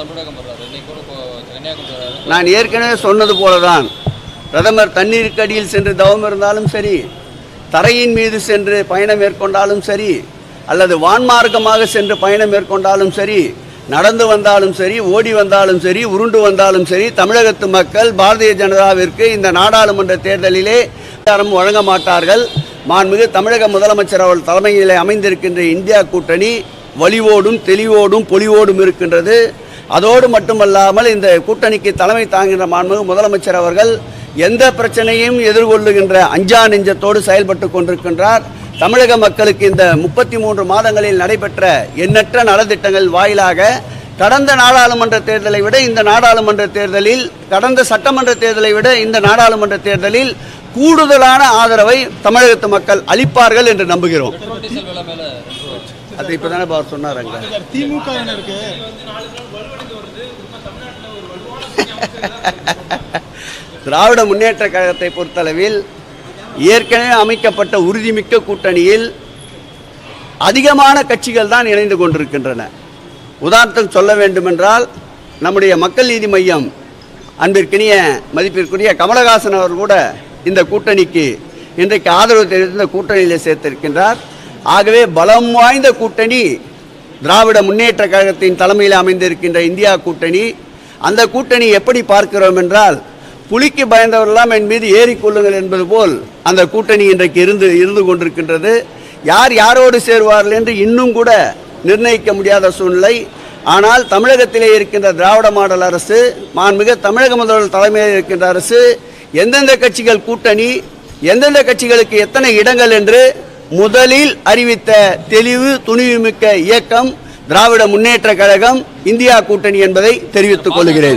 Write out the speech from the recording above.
தமிழகம் வர்றாரு. நான் ஏற்கனவே சொன்னது போலதான். பிரதமர் தண்ணீருக்கு அடியில் சென்று தவம் இருந்தாலும் சரி தரையின் மீது சென்று பயணம் மேற்கொண்டாலும் சரி அல்லது வான்மார்க்கமாக சென்று பயணம் மேற்கொண்டாலும் சரி நடந்து வந்தாலும் சரி ஓடி வந்தாலும் சரி உருண்டு வந்தாலும் சரி தமிழகத்து மக்கள் பாரதிய ஜனதாவிற்கு இந்த நாடாளுமன்ற தேர்தலிலே அதிகாரம் வழங்க மாட்டார்கள். மாண்புமிகு தமிழக முதலமைச்சர் அவர்கள் தலைமையிலே அமைந்திருக்கின்ற இந்தியா கூட்டணி வலிவோடும் தெளிவோடும் பொலிவோடும் இருக்கின்றது. அதோடு மட்டுமல்லாமல் இந்த கூட்டணிக்கு தலைமை தாங்குகின்ற மாண்புமிகு முதலமைச்சர் அவர்கள் எந்த பிரச்சனையும் எதிர்கொள்ளுகின்ற அஞ்சா நெஞ்சத்தோடு செயல்பட்டு கொண்டிருக்கின்றார். தமிழக மக்களுக்கு இந்த முப்பத்தி மூன்று மாதங்களில் நடைபெற்ற எண்ணற்ற நலத்திட்டங்கள் வாயிலாக கடந்த நாடாளுமன்ற தேர்தலை விட இந்த நாடாளுமன்ற தேர்தலில் கடந்த சட்டமன்ற தேர்தலை விட இந்த நாடாளுமன்ற தேர்தலில் கூடுதலான ஆதரவை தமிழகத்து மக்கள் அளிப்பார்கள் என்று நம்புகிறோம். அது இப்பதானே அவர் சொன்னாருங்க திமுகவினருக்கு. திராவிட முன்னேற்ற கழகத்தை பொறுத்தளவில் ஏற்கனவே அமைக்கப்பட்ட உறுதிமிக்க கூட்டணியில் அதிகமான கட்சிகள் தான் இணைந்து கொண்டிருக்கின்றன. உதாரணத்துக்கு சொல்ல வேண்டுமென்றால் நம்முடைய மக்கள் நீதி மையம் அன்பிற்கினிய மதிப்பிற்குரிய கமலஹாசன் அவர் கூட இந்த கூட்டணிக்கு இன்றைக்கு ஆதரவு தெரிவித்து இந்த கூட்டணியில் சேர்த்திருக்கின்றார். ஆகவே பலம் வாய்ந்த கூட்டணி திராவிட முன்னேற்ற கழகத்தின் தலைமையில் அமைந்திருக்கின்ற இந்தியா கூட்டணி அந்த கூட்டணி எப்படி பார்க்கிறோம் என்றால் புலிக்கு பயந்தவரெல்லாம் என் மீது ஏறிக்கொள்ளுங்கள் என்பது போல் அந்த கூட்டணி இன்றைக்கு இருந்து இருந்து கொண்டிருக்கின்றது. யார் யாரோடு சேருவார்கள் என்று இன்னும் கூட நிர்ணயிக்க முடியாத சூழ்நிலை. ஆனால் தமிழகத்திலே இருக்கின்ற திராவிட மாடல் அரசு மாண்புமிகு தமிழக முதல்வர் தலைமையில் இருக்கின்ற அரசு எந்தெந்த கட்சிகள் கூட்டணி எந்தெந்த கட்சிகளுக்கு எத்தனை இடங்கள் என்று முதலில் அறிவித்த தெளிவு துணிவுமிக்க இயக்கம் திராவிட முன்னேற்ற கழகம் இந்தியா கூட்டணி என்பதை தெரிவித்துக் கொள்கிறேன்.